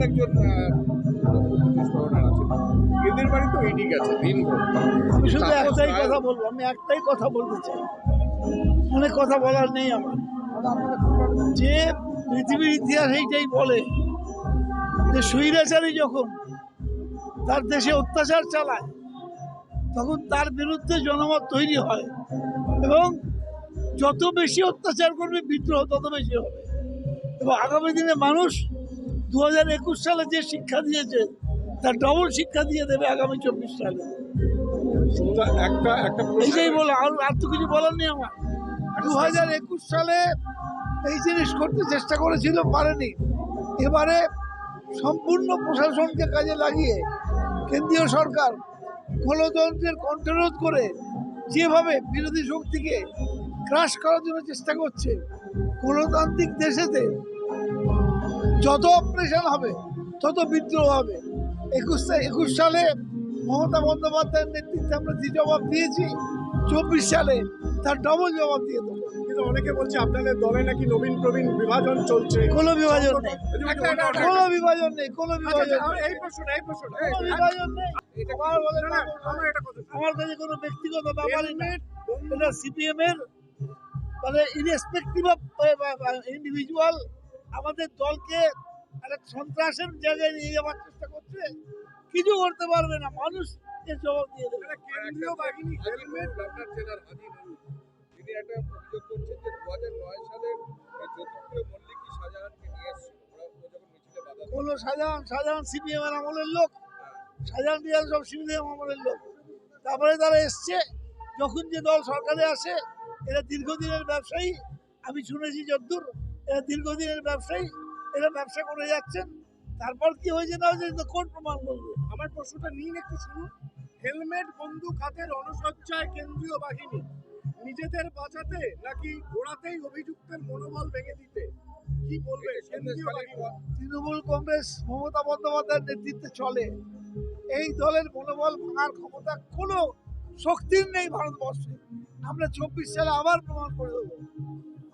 আমার একজন এদের বাড়ি তো ইডি আছে দিনভর। শুধু একটাই কথা বলব আমি একটাই কথা বলতে চাই। অনেক কথা বলার নেই আমার। যে পৃথিবীর ইতিহাস এইটাই বলে যে সুইরাচারী যখন তার দেশে অত্যাচার চালায় তখন তার বিরুদ্ধে জনমত তৈরি হয় এবং যত বেশি অত্যাচার করবে বিদ্রোহ তত বেশি হবে। এবং আগামী দিনে মানুষ দু হাজার একুশ সালে যে শিক্ষা দিয়েছে তার ডবল শিক্ষা দিয়ে দেবে আগামী চব্বিশ সালে। একটা একটা এইটাই বলে আর আর তো কিছু বলার নেই আমার। দু হাজার একুশ সালে এই জিনিস করতে চেষ্টা করেছিল পারেনি। এবারে সম্পূর্ণ প্রশাসনকে কাজে লাগিয়ে কেন্দ্রীয় সরকার গণতন্ত্রের কণ্ঠরোধ করে যেভাবে বিরোধী শক্তিকে ক্রাশ করার জন্য চেষ্টা করছে গণতান্ত্রিক দেশেতে যত অপারেশন হবে তত বিদ্রোহ হবে। একুশ একুশ সালে মমতা বন্দ্যোপাধ্যায়ের নেতৃত্বে আমরা যে জবাব দিয়েছি চব্বিশ সালে তার ডবল জবাব দিয়ে দেবো। কিন্তু অনেকে বলছে আপনাদের দলে নাকি নবীন প্রবীণ বিভাজন চলছে। কোনো বিভাজন নেই। কোনো বিভাজন নেই। কোনো আচ্ছা, বিভাজন আচ্ছা, নেই। এই প্রশ্নটা এই প্রশ্নটা কোনো বিভাজন নেই। এটা আমার কাছে কোনো ব্যক্তিগত ব্যাপারই না। এটা সিপিএম এর মানে ইরেসপেক্টিভ অফ ইন্ডিভিজুয়াল আমাদের দলকে একটা সন্ত্রাসের জায়গায় নিয়ে যাওয়ার চেষ্টা করছে কিছু করতে পারবে না। মানুষ জবাব দিয়ে দেবে। কেন্দ্রীয় বাহিনী হেলমেট আপনার জেলার হাজি নুরুল তিনি একটা অভিযোগ করছেন যে দু হাজার নয় সালের জ্যোতিপ্রিয় মল্লিক শাহজাহানকে নিয়ে এসেছিল যখন মিছিলে বাধা দেয়। কোনো সাধারণ সাধারণ সিপিএম এর আমলের লোক। রিয়াল সব সিপিএম আমলের লোক। তারপরে তারা এসছে যখন যে দল সরকারে আসে এরা দীর্ঘদিনের ব্যবসায়ী। আমি শুনেছি যদ্দূর এরা দীর্ঘদিনের ব্যবসায়ী এরা ব্যবসা করে যাচ্ছেন। তারপর কি হয়েছে না হয়েছে তো কোন প্রমাণ করবে আমার প্রশ্নটা নিন একটু শুনুন। হেলমেট বন্দুক হাতে রণসজ্জায় কেন্দ্রীয় বাহিনী নিজেদের বাঁচাতে নাকি ঘোড়াতেই অভিযুক্তের মনোবল ভেঙে দিতে? কি বলবে তৃণমূল কংগ্রেস মমতা বন্দ্যোপাধ্যায়ের নেতৃত্বে চলে। এই দলের মনোবল ভাঙার ক্ষমতা কোনো শক্তির নেই ভারতবর্ষে। আমরা চব্বিশ সালে আবার প্রমাণ করে দেবো।